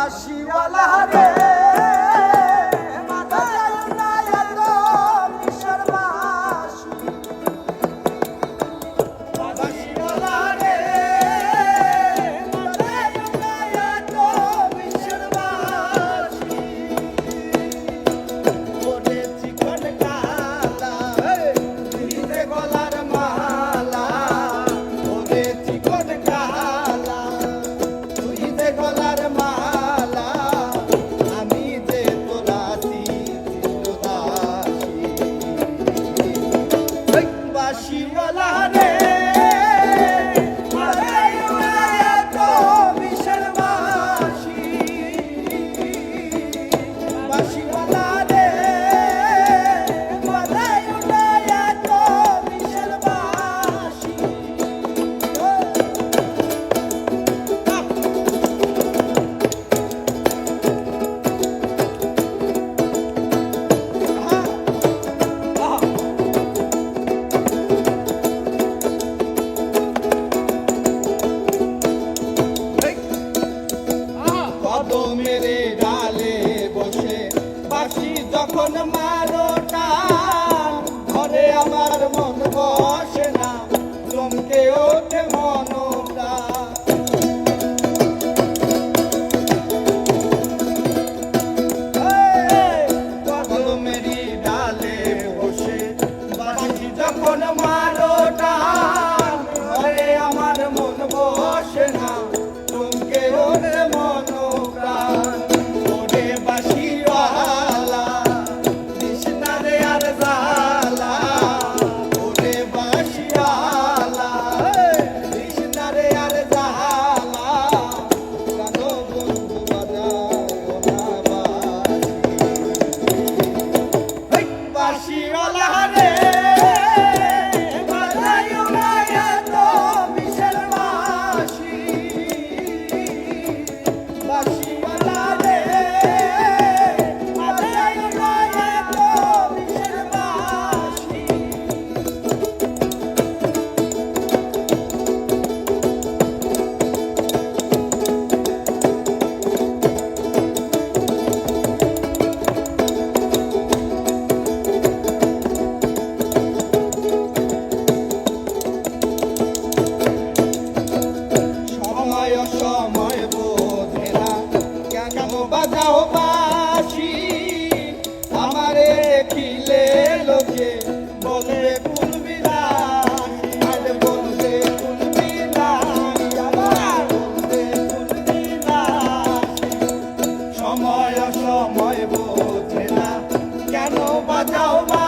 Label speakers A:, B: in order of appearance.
A: বাসিওয়ালা রে। যখন মারো টান আমার মন বস বাজাও বাঁশি